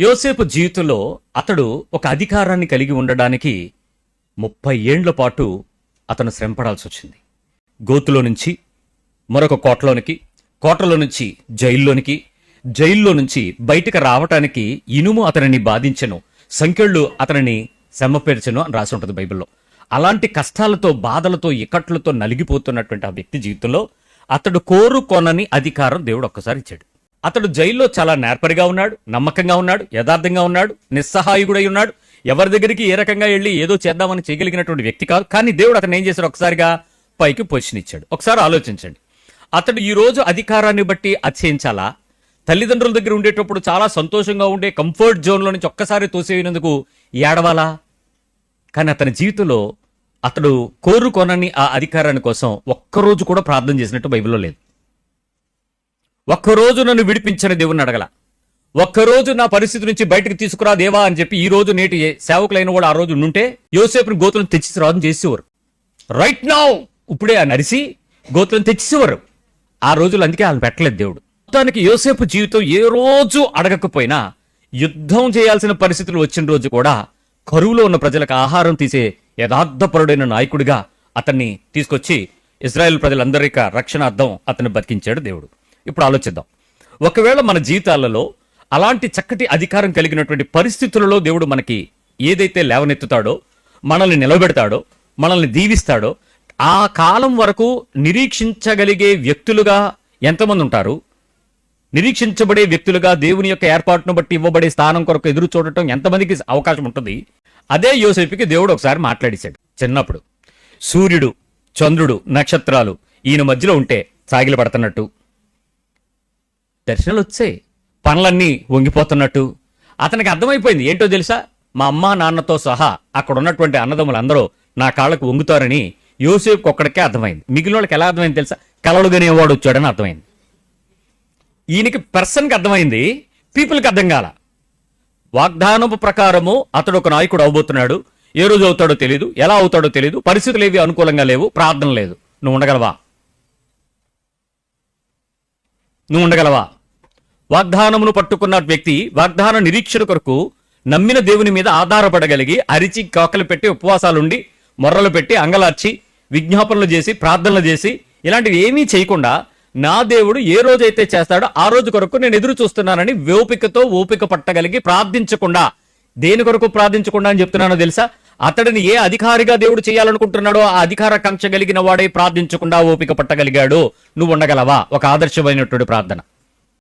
యోసేపు జీవితంలో అతడు ఒక అధికారాన్ని కలిగి ఉండడానికి ముప్పై ఏండ్ల పాటు అతను శ్రమపడాల్సి వచ్చింది. గోతులో నుంచి మరొక కోటలోనికి కోటలో నుంచి జైల్లోనికి జైల్లో నుంచి బయటకు రావటానికి ఇనుము అతనిని బాధించను సంఖ్యళ్ళు అతనిని శ్రమపేర్చను అని రాసి ఉంటుంది బైబిల్లో. అలాంటి కష్టాలతో బాధలతో ఇక్కట్లతో నలిగిపోతున్నటువంటి ఆ వ్యక్తి జీవితంలో అతడు కోరుకొనని అధికారం దేవుడు ఒక్కసారి ఇచ్చాడు. అతడు జైల్లో చాలా నేర్పరిగా ఉన్నాడు నమ్మకంగా ఉన్నాడు యథార్థంగా ఉన్నాడు నిస్సహాయుడై ఉన్నాడు. ఎవరి దగ్గరికి ఏ రకంగా వెళ్ళి ఏదో చేద్దామని చేయగలిగినటువంటి వ్యక్తి కాదు. కానీ దేవుడు అతను ఏం చేశాడు? ఒకసారిగా పైకి పొజిషన్ ఇచ్చాడు. ఒకసారి ఆలోచించండి. అతడు ఈ రోజు అధికారాన్ని బట్టి అతిశయించాలా? తల్లిదండ్రుల దగ్గర ఉండేటప్పుడు చాలా సంతోషంగా ఉండే కంఫర్ట్ జోన్లో నుంచి ఒక్కసారి తోసేయనందుకు ఏడవాలా? కానీ అతని జీవితంలో అతడు కోరుకొనని ఆ అధికారాన్ని కోసం ఒక్కరోజు కూడా ప్రార్థన చేసినట్టు బైబిల్లో లేదు. ఒక్కరోజు నన్ను విడిపించిన దేవుని అడగల. ఒక్కరోజు నా పరిస్థితి నుంచి బయటకు తీసుకురా దేవా అని చెప్పి ఈ రోజు నేటి సేవకులైన వాడు ఆ రోజు ఉంటే యోసేపుని గోతులను తెచ్చి రాజు చేసేవారు. రైట్ నౌ ఇప్పుడే ఆ నరిసి గోతులను తెచ్చేసేవారు. ఆ రోజులు అందుకే వాళ్ళని పెట్టలేదు దేవుడు. మొత్తానికి యోసేపు జీవితం ఏ రోజు అడగకపోయినా యుద్ధం చేయాల్సిన పరిస్థితులు వచ్చిన రోజు కూడా కరువులో ఉన్న ప్రజలకు ఆహారం తీసే యథార్థపరుడైన నాయకుడిగా అతన్ని తీసుకొచ్చి ఇజ్రాయెల్ ప్రజలందరికీ రక్షణార్థం అతన్ని బతికించాడు దేవుడు. ఇప్పుడు ఆలోచిద్దాం. ఒకవేళ మన జీవితాలలో అలాంటి చక్కటి అధికారం కలిగినటువంటి పరిస్థితులలో దేవుడు మనకి ఏదైతే లేవనెత్తుతాడో మనల్ని నిలబెడతాడో మనల్ని దీవిస్తాడో ఆ కాలం వరకు నిరీక్షించగలిగే వ్యక్తులుగా ఎంతమంది ఉంటారు? నిరీక్షించబడే వ్యక్తులుగా దేవుని యొక్క ఏర్పాటును బట్టి ఇవ్వబడే స్థానం కొరకు ఎదురు చూడటం ఎంతమందికి అవకాశం ఉంటుంది? అదే యోసేపుకి దేవుడు ఒకసారి మాట్లాడేశాడు చిన్నప్పుడు. సూర్యుడు చంద్రుడు నక్షత్రాలు ఈయన మధ్యలో ఉంటే సాగిలు పడుతున్నట్టు దర్శనాలు వచ్చాయి పనులన్నీ వంగిపోతున్నట్టు. అతనికి అర్థమైపోయింది. ఏంటో తెలుసా? మా అమ్మ నాన్నతో సహా అక్కడ ఉన్నటువంటి అన్నదమ్ములందరూ నా కాళ్ళకు వంగుతారని యోసేపుకి ఒక్కడికే అర్థమైంది. మిగిలిన వాళ్ళకి ఎలా అర్థమైంది తెలుసా? కలలుగనేవాడు వచ్చాడని అర్థమైంది. ఈయనకి పర్సన్కి అర్థమైంది. పీపుల్కి అర్థం కాల. వాగ్దానపు ప్రకారము అతడు ఒక నాయకుడు అవబోతున్నాడు. ఏ రోజు అవుతాడో తెలియదు ఎలా అవుతాడో తెలియదు పరిస్థితులు ఏవి అనుకూలంగా లేవు. ప్రార్థన లేదు. నువ్వు ఉండగలవా? నువ్వు ఉండగలవా? వాగ్దానమును పట్టుకున్న వ్యక్తి వాగ్దాన నిరీక్షణ కొరకు నమ్మిన దేవుని మీద ఆధారపడగలిగి అరిచి కాకలు పెట్టి ఉపవాసాలుండి మొర్రలు పెట్టి అంగలార్చి విజ్ఞాపనలు చేసి ప్రార్థనలు చేసి ఇలాంటివి ఏమీ చేయకుండా నా దేవుడు ఏ రోజైతే చేస్తాడో ఆ రోజు కొరకు నేను ఎదురు చూస్తున్నానని ఓపికతో ఓపిక పట్టగలిగి ప్రార్థించకుండా దేని కొరకు ప్రార్థించకుండా అని చెప్తున్నానో తెలుసా? అతడిని ఏ అధికారిగా దేవుడు చేయాలనుకుంటున్నాడో ఆ అధికార కాంక్ష కలిగిన వాడే ప్రార్థించకుండా ఓపిక పట్టగలిగాడు. నువ్వు ఉండగలవా? ఒక ఆదర్శమైనటువంటి ప్రార్థన.